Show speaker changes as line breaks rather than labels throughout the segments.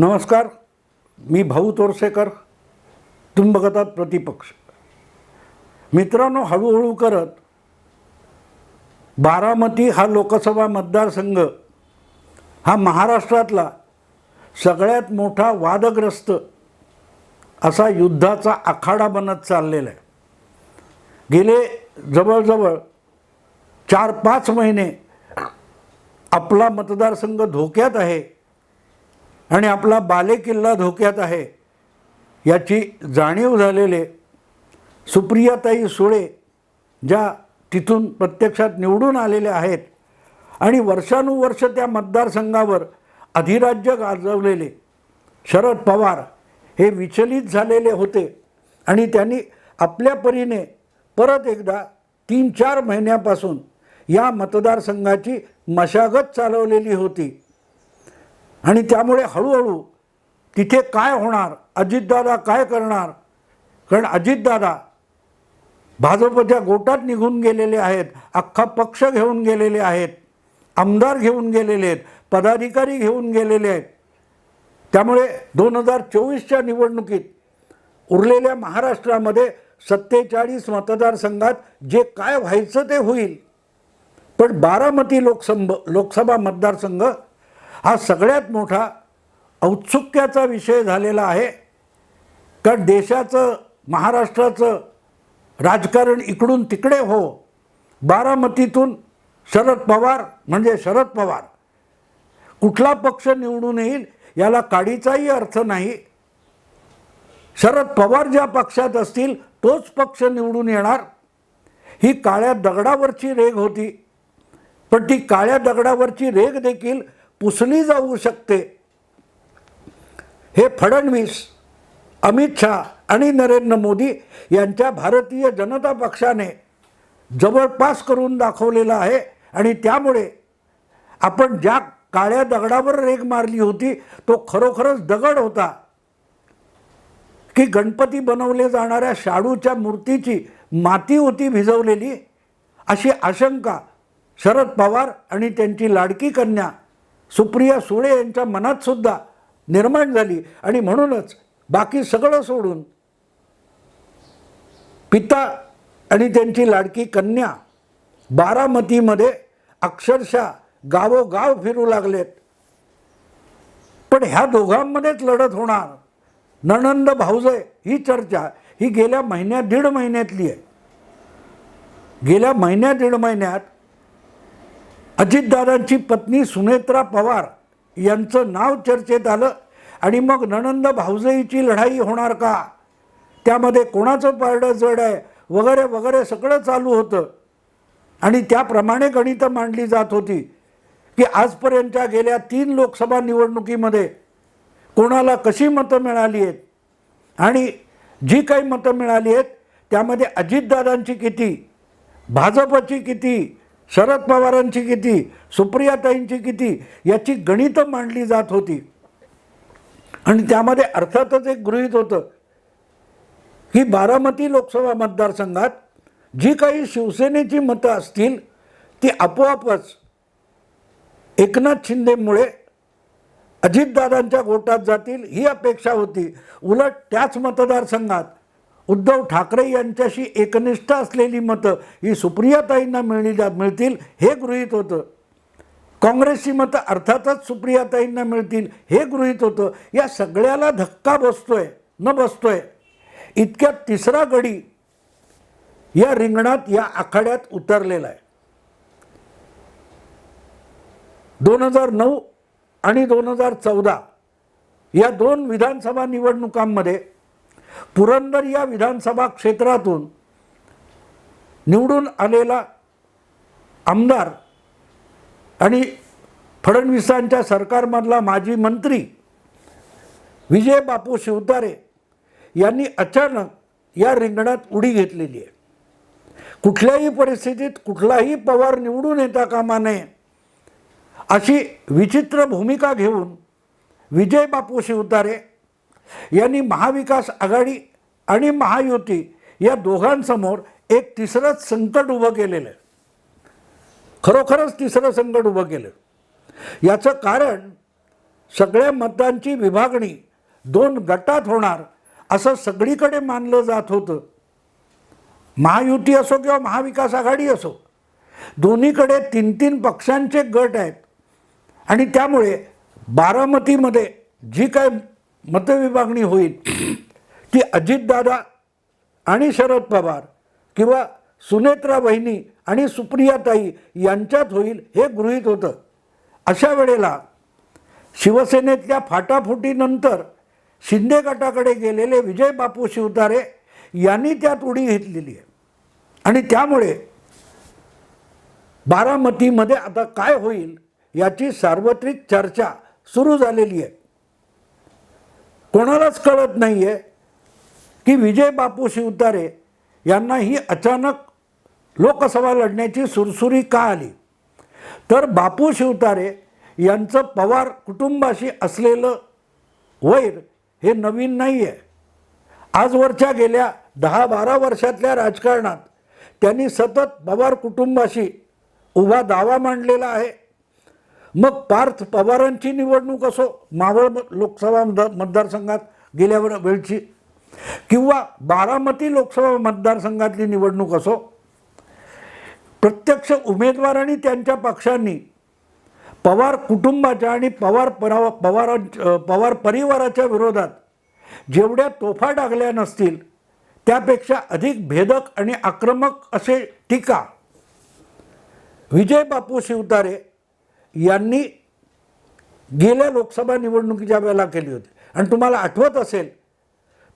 नमस्कार मी भाऊ तोरसेकर तुम्ही बघत आहात प्रतिपक्ष. मित्रांनो हळूहळू करत बारामती हा लोकसभा मतदारसंघ हा महाराष्ट्रातला सगळ्यात मोठा वादग्रस्त असा युद्धाचा आखाडा बनत चाललेला आहे. गेले जवळजवळ चार पाच महिने आपला मतदारसंघ धोक्यात आहे. आणि आपला बालेकिल्ला धोक्यात आहे. याची जाणीव झालेले सुप्रियाताई सुळे ज्या तिथून प्रत्यक्षात निवडून आलेल्या आहेत आणि वर्षानुवर्ष त्या मतदारसंघावर अधिराज्य गाजवलेले शरद पवार हे विचलित झालेले होते आणि त्यांनी आपल्या परीने परत एकदा तीन चार महिन्यापासून या मतदारसंघाची मशागत चालवलेली होती. आणि त्यामुळे हळूहळू तिथे काय होणार अजितदादा काय करणार? कारण अजितदादा भाजपच्या गोटात निघून गेलेले आहेत अख्खा पक्ष घेऊन गेलेले आहेत आमदार घेऊन गेलेले आहेत पदाधिकारी घेऊन गेलेले आहेत. त्यामुळे दोन हजार चोवीसच्या निवडणुकीत उरलेल्या महाराष्ट्रामध्ये सत्तेचाळीस मतदारसंघात जे काय व्हायचं ते होईल. पण बारामती लोकसंभ लोकसभा मतदारसंघ हा सगळ्यात मोठा औत्सुक्याचा विषय झालेला आहे. कारण देशाचं महाराष्ट्राचं राजकारण इकडून तिकडे हो बारामतीतून शरद पवार म्हणजे शरद पवार. कुठला पक्ष निवडून येईल याला काडीचाही अर्थ नाही. शरद पवार ज्या पक्षात असतील तोच पक्ष निवडून येणार. ही काळ्या दगडावरची रेग होती. पण ती काळ्या दगडावरची रेग देखील पुसली जाऊ शकते. हे फडणवीस अमित शहा आणि नरेंद्र मोदी यांच्या भारतीय जनता पक्षाने जवळपास करून दाखवलेलं आहे आणि त्यामुळे आपण ज्या काळ्या दगडावर रेग मारली होती तो खरोखरच दगड होता. की गणपती बनवले जाणाऱ्या शाडूच्या मूर्तीची माती होती भिजवलेली अशी आशंका शरद पवार आणि त्यांची लाडकी कन्या सुप्रिया सुळे यांच्या मनात सुद्धा निर्माण झाली. आणि म्हणूनच बाकी सगळं सोडून पिता आणि त्यांची लाडकी कन्या बारामतीमध्ये अक्षरशः गावोगाव फिरू लागलेत. पण ह्या दोघांमध्येच लढत होणार. नणंद भाऊजय ही चर्चा ही गेल्या महिन्यात दीड महिन्यातली आहे. गेल्या महिन्या दीड महिन्यात अजितदादांची पत्नी सुनेत्रा पवार यांचं नाव चर्चेत आलं आणि मग नणंद भाऊजईची लढाई होणार का? त्यामध्ये कोणाचं पारडं जड आहे? वगैरे वगैरे सगळं चालू होतं. आणि त्याप्रमाणे गणितं मांडली जात होती की आजपर्यंतच्या गेल्या तीन लोकसभा निवडणुकीमध्ये कोणाला कशी मतं मिळाली आहेत? आणि जी काही मतं मिळाली आहेत त्यामध्ये अजितदादांची किती भाजपची किती शरद पवारांची किती सुप्रियाताईंची किती याची गणितं मांडली जात होती. आणि त्यामध्ये अर्थातच एक गृहीत होतं की बारामती लोकसभा मतदारसंघात जी काही शिवसेनेची मतं असतील ती आपोआपच एकनाथ शिंदेमुळे अजितदादांच्या गोटात जातील ही अपेक्षा होती. उलट त्याच मतदारसंघात उद्धव ठाकरे यांच्याशी एकनिष्ठ असलेली मतं ही सुप्रियाताईंना मिळली मिळतील हे गृहीत होतं. काँग्रेसची मतं अर्थातच सुप्रियाताईंना मिळतील हे गृहीत होतं. या सगळ्याला धक्का बसतोय न बसतोय. इतक्या तिसरा गडी या रिंगणात या आखाड्यात उतरलेला आहे. दोन हजार नऊ आणि दोन हजार चौदा या दोन विधानसभा निवडणुकांमध्ये पुरंदर या विधानसभा क्षेत्रातून निवडून आलेला आमदार आणि फडणवीसांच्या सरकारमधला माजी मंत्री विजय बापू शिवतारे यांनी अचानक या रिंगणात उडी घेतलेली आहे. कुठल्याही परिस्थितीत कुठलाही पवार निवडून येता कामा नये अशी विचित्र भूमिका घेऊन विजय बापू शिवतारे यांनी महाविकास आघाडी आणि महायुती या दोघांसमोर एक तिसरंच संकट उभं केलेलं आहे. खरोखरच तिसरं संकट उभं केलं. याचं कारण सगळ्या मतांची विभागणी दोन गटात होणार असं सगळीकडे मानलं जात होतं. महायुती असो किंवा महाविकास आघाडी असो दोन्हीकडे तीन तीन पक्षांचे गट आहेत. आणि त्यामुळे बारामतीमध्ये जी काय मतविभागणी होईल ती अजितदादा आणि शरद पवार किंवा सुनेत्रा वहिनी आणि सुप्रियाताई यांच्यात होईल हे गृहीत होतं. अशा वेळेला शिवसेनेतल्या फाटाफुटीनंतर शिंदे गटाकडे गेलेले विजय बापू शिवतारे यांनी त्यात उडी घेतलेली आहे. आणि त्यामुळे बारामतीमध्ये आता काय होईल याची सार्वत्रिक चर्चा सुरू झालेली आहे. कोणालाच कळत नाही आहे की विजय बापू शिवतारे यांना ही अचानक लोकसभा लढण्याची सुरसुरी का आली? तर बापू शिवतारे यांचं पवार कुटुंबाशी असलेलं वैर हे नवीन नाही आहे आजवरच्या गेल्या दहा बारा वर्षातल्या राजकारणात त्यांनी सतत पवार कुटुंबाशी उभा दावा मांडलेला आहे. मग पार्थ पवारांची निवडणूक असो मावळ लोकसभा मतदार मतदारसंघात गेल्यावर वेळची किंवा बारामती लोकसभा मतदारसंघातली निवडणूक असो प्रत्यक्ष उमेदवार आणि त्यांच्या पक्षांनी पवार कुटुंबाच्या आणि पवार परा पवारां पवार परिवाराच्या विरोधात जेवढ्या तोफा टाकल्या नसतील त्यापेक्षा अधिक भेदक आणि आक्रमक असे टीका विजय बापू शिवतारे यांनी गेल्या लोकसभा निवडणुकीच्या वेळेला केली होती. आणि तुम्हाला आठवत असेल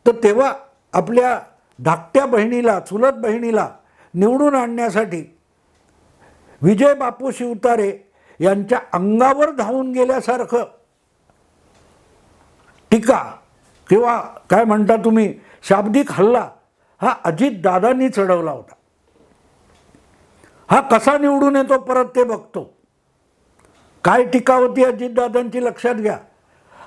तर तेव्हा आपल्या धाकट्या बहिणीला चुलत बहिणीला निवडून आणण्यासाठी विजय बापू शिवतारे यांच्या अंगावर धावून गेल्यासारखं टीका किंवा काय म्हणता तुम्ही शाब्दिक हल्ला हा अजित दादांनी चढवला होता. हा कसा निवडून येतो परत ते बघतो. काय टीका होती अजितदादांची लक्षात घ्या.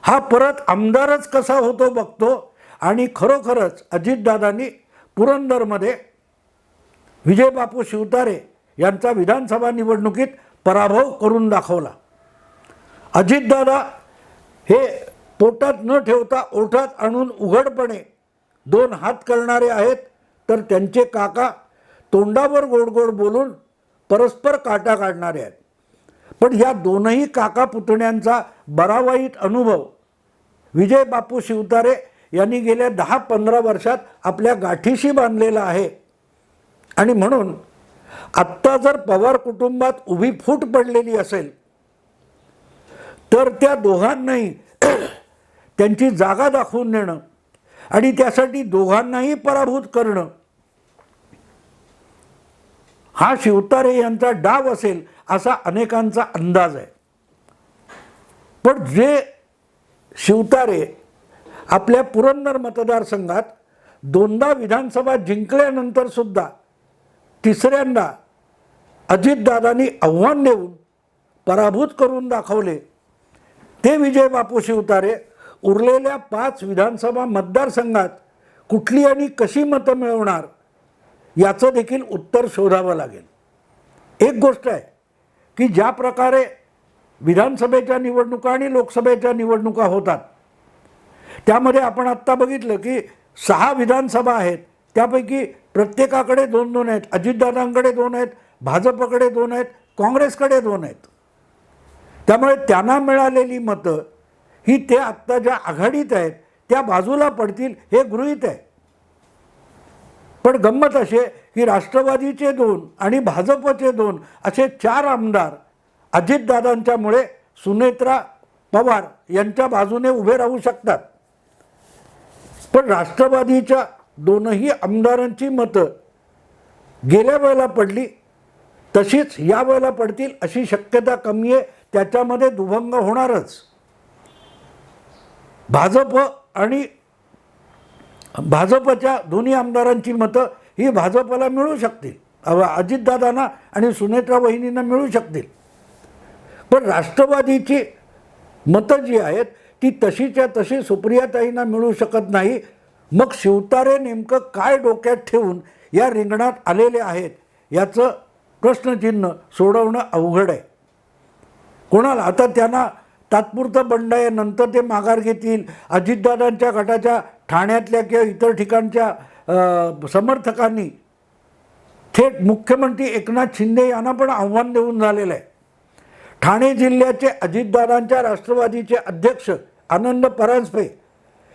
हा परत आमदारच कसा होतो बघतो आणि खरोखरच अजितदादांनी पुरंदरमध्ये विजयबापू शिवतारे यांचा विधानसभा निवडणुकीत पराभव करून दाखवला. अजितदादा हे पोटात न ठेवता ओठात आणून उघडपणे दोन हात करणारे आहेत तर त्यांचे काका तोंडावर गोड गोड बोलून परस्पर काटा काढणारे आहेत. पण ह्या दोनही काका पुतण्यांचा बरावाईट अनुभव. विजय बापू शिवतारे यांनी गेल्या दहा पंधरा वर्षात आपल्या गाठीशी बांधलेला आहे. आणि म्हणून आत्ता जर पवार कुटुंबात उभी फूट पडलेली असेल तर त्या दोघांनाही त्यांची जागा दाखवून देणं आणि त्यासाठी दोघांनाही पराभूत करणं. हा शिवतारे यांचा डाव असेल असा अनेकांचा अंदाज आहे. पण जे शिवतारे आपल्या पुरंदर मतदारसंघात दोनदा विधानसभा जिंकल्यानंतर सुद्धा तिसऱ्यांदा अजितदादांनी आव्हान देऊन पराभूत करून दाखवले ते विजय बापू शिवतारे उरलेल्या पाच विधानसभा मतदारसंघात कुठली आणि कशी मतं मिळवणार याचं देखील उत्तर शोधावं लागेल. एक गोष्ट आहे की ज्या प्रकारे विधानसभेच्या निवडणुका आणि लोकसभेच्या निवडणुका होतात त्यामध्ये आपण आत्ता बघितलं की सहा विधानसभा आहेत त्यापैकी प्रत्येकाकडे दोन दोन आहेत अजितदादांकडे दोन आहेत भाजपकडे दोन आहेत काँग्रेसकडे दोन आहेत. त्यामुळे त्यांना मिळालेली मतं ही ते आत्ता ज्या आघाडीत आहेत त्या बाजूला पडतील हे गृहीत आहे. पण गंमत अशी आहे की राष्ट्रवादीचे दोन आणि भाजपचे दोन असे चार आमदार अजितदादांच्यामुळे सुनेत्रा पवार यांच्या बाजूने उभे राहू शकतात. पण राष्ट्रवादीच्या दोनही आमदारांची मतं गेल्या वेळेला पडली तशीच या वेळेला पडतील अशी शक्यता कमी आहे त्याच्यामध्ये दुभंग होणारच. भाजप आणि भाजपच्या दोन्ही आमदारांची मतं ही भाजपला मिळू शकतील. अजितदादांना आणि सुनेत्रा वहिनींना मिळू शकतील. पण राष्ट्रवादीची मतं जी आहेत ती तशीच्या तशी सुप्रियाताईंना मिळू शकत नाही. मग शिवतारे नेमकं काय डोक्यात ठेवून या रिंगणात आलेले आहेत याचं प्रश्नचिन्ह सोडवणं अवघड आहे. कोणाला? आता त्यांना तात्पुरतं बंड आहे नंतर ते माघार घेतील. अजितदादांच्या गटाच्या ठाण्यातल्या किंवा इतर ठिकाणच्या समर्थकांनी. थेट मुख्यमंत्री एकनाथ शिंदे यांना पण आव्हान देऊन झालेलं आहे. ठाणे जिल्ह्याचे अजितदादांच्या राष्ट्रवादीचे अध्यक्ष आनंद परांजपे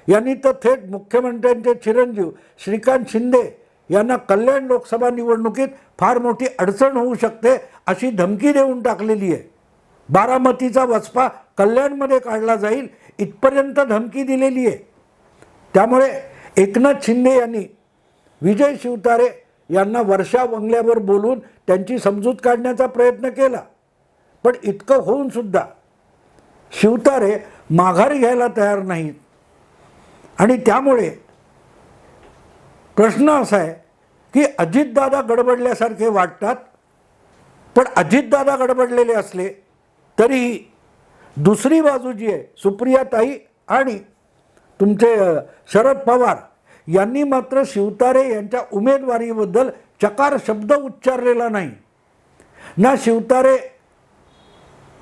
यांनी तर थेट मुख्यमंत्र्यांचे चिरंजीव श्रीकांत शिंदे यांना कल्याण लोकसभा निवडणुकीत फार मोठी अडचण होऊ शकते अशी धमकी देऊन टाकलेली आहे. बारामतीचा वचपा कल्याणमध्ये काढला जाईल इथपर्यंत धमकी दिलेली आहे. त्यामुळे एकनाथ शिंदे यांनी विजय शिवतारे यांना वर्षा बंगल्यावर बोलून त्यांची समजूत काढण्याचा प्रयत्न केला. पण इतकं होऊन सुद्धा शिवतारे माघार घ्यायला तयार नाहीत. आणि त्यामुळे प्रश्न असा आहे की अजितदादा गडबडल्यासारखे वाटतात पण अजितदादा गडबडलेले असले तरी दुसरी बाजू जी आहे सुप्रियाताई आणि तुमचे शरद पवार यांनी मात्र शिवतारे यांच्या उमेदवारीबद्दल चकार शब्द उच्चारलेला नाही. ना शिवतारे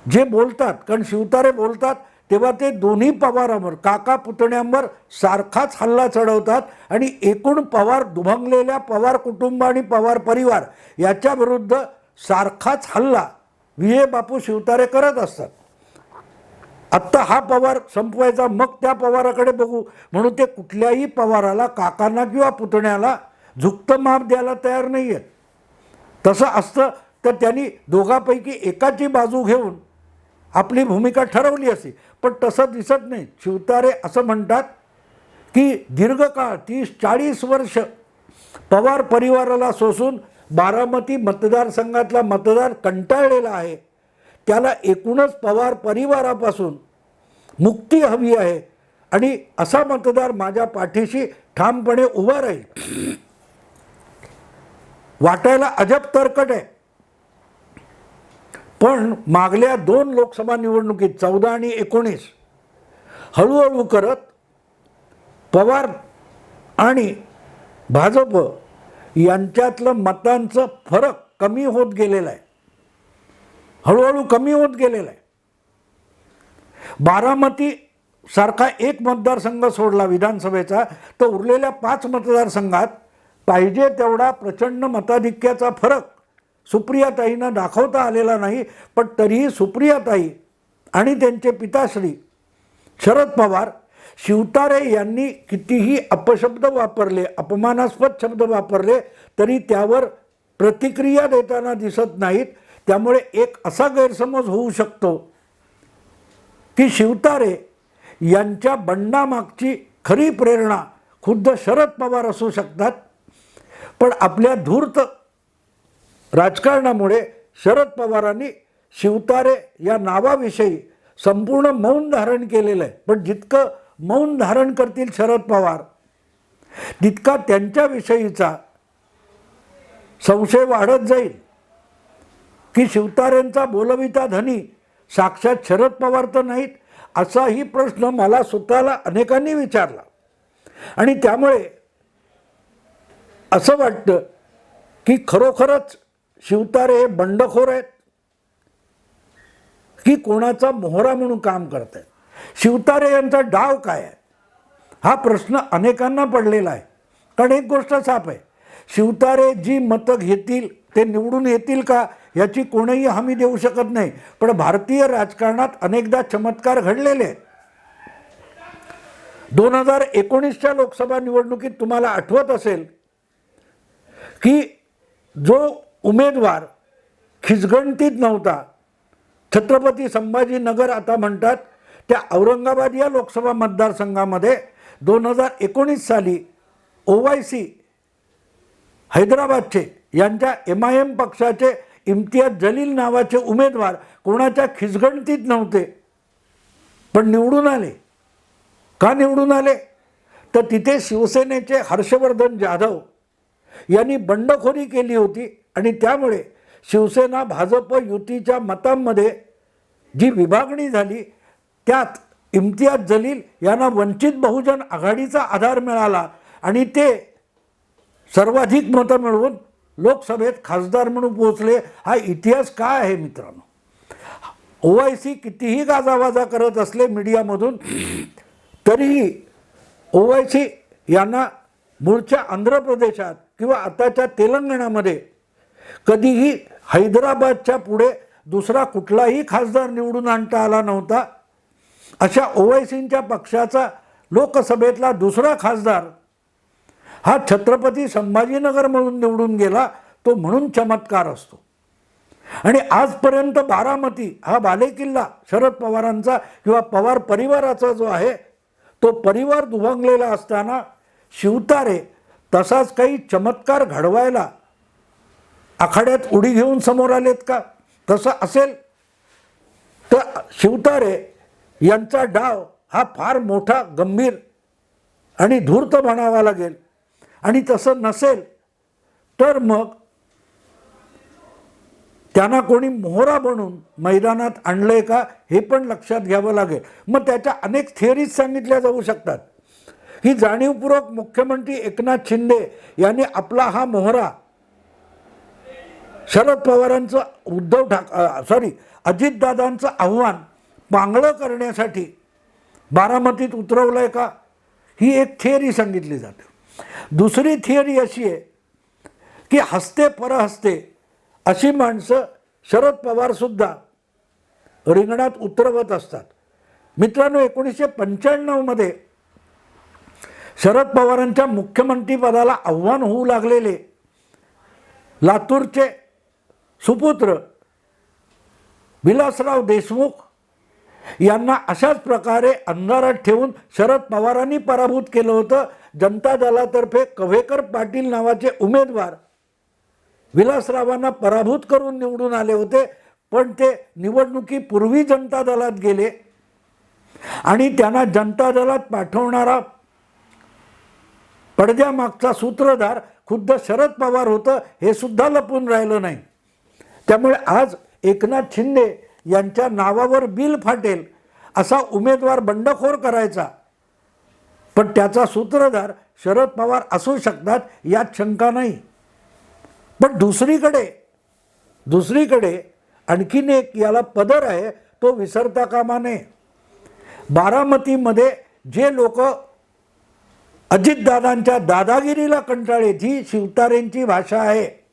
जे बोलतात कारण शिवतारे बोलतात तेव्हा ते दोन्ही पवारांवर काका पुतण्यांवर सारखाच हल्ला चढवतात आणि एकूण पवार दुभंगलेल्या पवार कुटुंब आणि पवार परिवार याच्या विरुद्ध सारखाच हल्ला विजय बापू शिवतारे करत असतात. आत्ता हा पवार संपवायचा मग त्या पवाराकडे बघू. म्हणून ते कुठल्याही पवाराला काकांना किंवा पुतण्याला झुकतं माप द्यायला तयार नाही आहेत तसं असतं तर त्यांनी दोघापैकी एकाची बाजू घेऊन आपली भूमिका ठरवली असती पण तसं दिसत नाही. शिवतारे असं म्हणतात की दीर्घकाळ तीस चाळीस वर्ष पवार परिवाराला सोसून बारामती मतदारसंघातला मतदार कंटाळलेला आहे. त्याला एकूणच पवार परिवारापासून मुक्ती हवी आहे. आणि असा मतदार माझ्या पाठीशी ठामपणे उभा राहील. वाटायला अजब तरकट आहे. पण मागल्या दोन लोकसभा निवडणुकीत चौदा आणि एकोणीस हळूहळू करत पवार आणि भाजप यांच्यातलं मतांचं फरक कमी होत गेलेला आहे. हळूहळू कमी होत गेलेला आहे. बारामती सारखा एक मतदारसंघ सोडला विधानसभेचा तर उरलेल्या पाच मतदारसंघात पाहिजे तेवढा प्रचंड मताधिक्याचा फरक सुप्रियाताईंना दाखवता आलेला नाही पण तरीही सुप्रियाताई आणि त्यांचे पिताश्री शरद पवार शिवतारे यांनी कितीही अपशब्द वापरले अपमानास्पद शब्द वापरले तरी त्यावर प्रतिक्रिया देताना दिसत नाहीत. त्यामुळे एक असा गैरसमज होऊ शकतो की शिवतारे यांच्या बंडामागची खरी प्रेरणा खुद्द शरद पवार असू शकतात पण आपल्या धूर्त राजकारणामुळे शरद पवारांनी शिवतारे या नावाविषयी संपूर्ण मौन धारण केलेलं आहे. पण जितकं मौन धारण करतील शरद पवार. तितका त्यांच्याविषयीचा संशय वाढत जाईल की शिवतारेंचा बोलविता धनी साक्षात शरद पवार तर नाहीत असाही प्रश्न मला स्वतःला अनेकांनी विचारला. आणि त्यामुळे असं वाटतं की खरोखरच शिवतारे हे बंडखोर आहेत की कोणाचा मोहरा म्हणून काम करत आहेत शिवतारे यांचा डाव काय आहे? हा प्रश्न अनेकांना पडलेला आहे. कारण एक गोष्ट साफ आहे. शिवतारे जी मतं घेतील ते निवडून येतील का याची कोणीही हमी देऊ शकत नाही. पण भारतीय राजकारणात अनेकदा चमत्कार घडलेले आहेत. दोन हजार एकोणीसच्या लोकसभा निवडणुकीत तुम्हाला आठवत असेल की जो उमेदवार खिचगणतीत नव्हता छत्रपती संभाजीनगर आता म्हणतात त्या औरंगाबाद या लोकसभा मतदारसंघामध्ये दोन हजार एकोणीस साली ओवाय सी हैदराबादचे यांच्या एम आय एम पक्षाचे इम्तियाज जलील नावाचे उमेदवार कोणाच्या खिचगणतीत नव्हते पण निवडून आले. का निवडून आले? तर तिथे शिवसेनेचे हर्षवर्धन जाधव यांनी बंडखोरी केली होती आणि त्यामुळे शिवसेना भाजप युतीच्या मतांमध्ये जी विभागणी झाली त्यात इम्तियाज जलील यांना वंचित बहुजन आघाडीचा आधार मिळाला आणि ते सर्वाधिक मतं मिळवून लोकसभेत खासदार म्हणून पोहोचले. हा इतिहास काय आहे मित्रांनो? ओ आय सी कितीही गाजावाजा करत असले मीडियामधून तरीही ओ आय सी यांना मूळच्या आंध्र प्रदेशात किंवा आताच्या तेलंगणामध्ये कधीही हैदराबादच्या पुढे दुसरा कुठलाही खासदार निवडून आणता आला नव्हता. अशा ओवैसींच्या पक्षाचा लोकसभेतला दुसरा खासदार हा छत्रपती संभाजीनगर म्हणून निवडून गेला तो म्हणून चमत्कार असतो. आणि आजपर्यंत बारामती हा बालेकिल्ला शरद पवारांचा किंवा पवार परिवाराचा जो आहे तो परिवार दुभंगलेला असताना शिवतारे तसाच काही चमत्कार घडवायला आखाड्यात उडी घेऊन समोर आलेत का? तसं असेल तर शिवतारे यांचा डाव हा फार मोठा गंभीर आणि धूर्त म्हणावा लागेल. आणि तसं नसेल तर मग त्यांना कोणी मोहरा बनून मैदानात आणलंय का हे पण लक्षात घ्यावं लागेल. मग त्याच्या अनेक थिअरीज सांगितल्या जाऊ शकतात. ही जाणीवपूर्वक मुख्यमंत्री एकनाथ शिंदे यांनी आपला हा मोहरा शरद पवारांचं उद्धव ठाक सॉरी अजितदादांचं आव्हान पांगळं करण्यासाठी बारामतीत उतरवलं आहे का? ही एक थिअरी सांगितली जाते. दुसरी थिअरी अशी आहे की हस्ते परहस्ते अशी माणसं शरद पवारसुद्धा रिंगणात उतरवत असतात. मित्रांनो एकोणीसशे पंच्याण्णवमध्ये शरद पवारांच्या मुख्यमंत्रीपदाला आव्हान होऊ लागलेले लातूरचे सुपुत्र विलासराव देशमुख यांना अशाच प्रकारे अंधारात ठेवून शरद पवारांनी पराभूत केलं होतं. जनता दलातर्फे कव्हेकर पाटील नावाचे उमेदवार विलासरावांना पराभूत करून निवडून आले होते पण ते निवडणुकीपूर्वी जनता दलात गेले. आणि त्यांना जनता दलात पाठवणारा पडद्यामागचा सूत्रधार खुद्द शरद पवार होतं हे सुद्धा लपून राहिलं नाही. त्यामुळे आज एकनाथ शिंदे यांच्या नावावर बिल फाटेल असा उमेदवार बंडखोर करायचा. पण त्याचा सूत्रधार शरद पवार असू शकतात यात शंका नाही. पण दुसरीकडे दुसरीकडे आणखीन एक याला पदर आहे तो विसरता कामा नये. बारामतीमध्ये जे लोक अजितदादांच्या दादागिरीला कंटाळे ही शिवतारेंची भाषा आहे.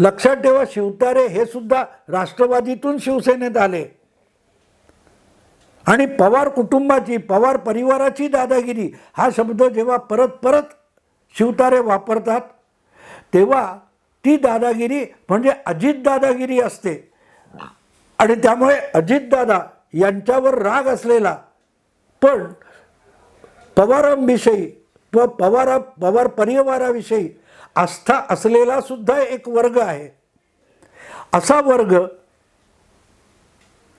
लक्षात ठेवा शिवतारे हे सुद्धा राष्ट्रवादीतून शिवसेनेत आले. आणि पवार कुटुंबाची पवार परिवाराची दादागिरी हा शब्द जेव्हा परत परत शिवतारे वापरतात तेव्हा ती दादागिरी म्हणजे अजित दादागिरी असते. आणि त्यामुळे अजितदादा यांच्यावर राग असलेला पण पवारांविषयी व पवार पवार परिवाराविषयी आस्था असलेला सुद्धा एक वर्ग आहे. असा वर्ग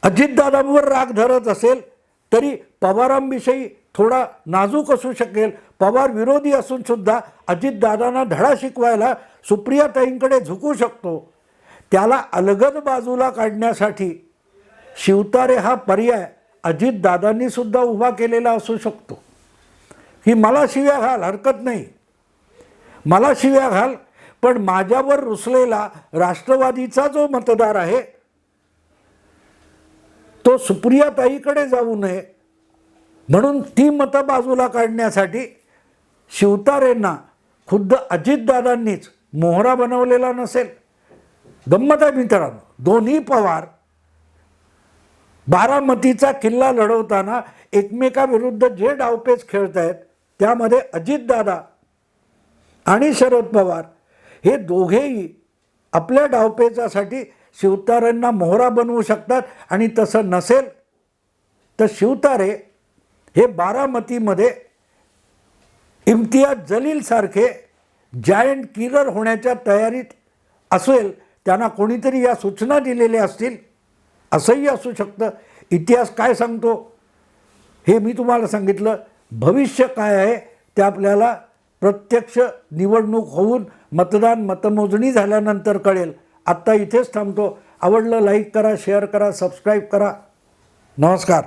अजितदादांवर राग धरत असेल तरी पवारांविषयी थोडा नाजूक असू शकेल. पवार विरोधी असून सुद्धा अजितदादांना धडा शिकवायला सुप्रियाताईंकडे झुकू शकतो. त्याला अलगद बाजूला काढण्यासाठी शिवतारे हा पर्याय अजितदादांनीसुद्धा उभा केलेला असू शकतो. ही मला शिव्या घाल हरकत नाही. मला शिव्या घाल. पण माझ्यावर रुसलेला राष्ट्रवादीचा जो मतदार आहे तो सुप्रियाताईकडे जाऊ नये. म्हणून ती मतं बाजूला काढण्यासाठी शिवतारेंना खुद्द अजितदादांनीच मोहरा बनवलेला नसेल. गंमत आहे मित्रांनो दोन्ही पवार बारामतीचा किल्ला लढवताना एकमेकाविरुद्ध जे डावपेच खेळत आहेत त्यामध्ये अजितदादा आणि शरद पवार. हे दोघेही आपल्या डावपेचासाठी शिवतारेंना मोहरा बनवू शकतात आणि तसं नसेल तर शिवतारे हे बारामतीमध्ये इम्तियाज जलीलसारखे जायंट किलर होण्याच्या तयारीत असेल त्यांना कोणीतरी या सूचना दिलेल्या असतील असंही असू शकतं. इतिहास काय सांगतो? हे मी तुम्हाला सांगितलं. भविष्य काय आहे? ते आपल्याला प्रत्यक्ष निवडणूक होऊन मतदान मतमोजणी झाल्यानंतर कळेल. आत्ता इथेच थांबतो. आवडलं लाईक करा शेअर करा सबस्क्राईब करा. नमस्कार.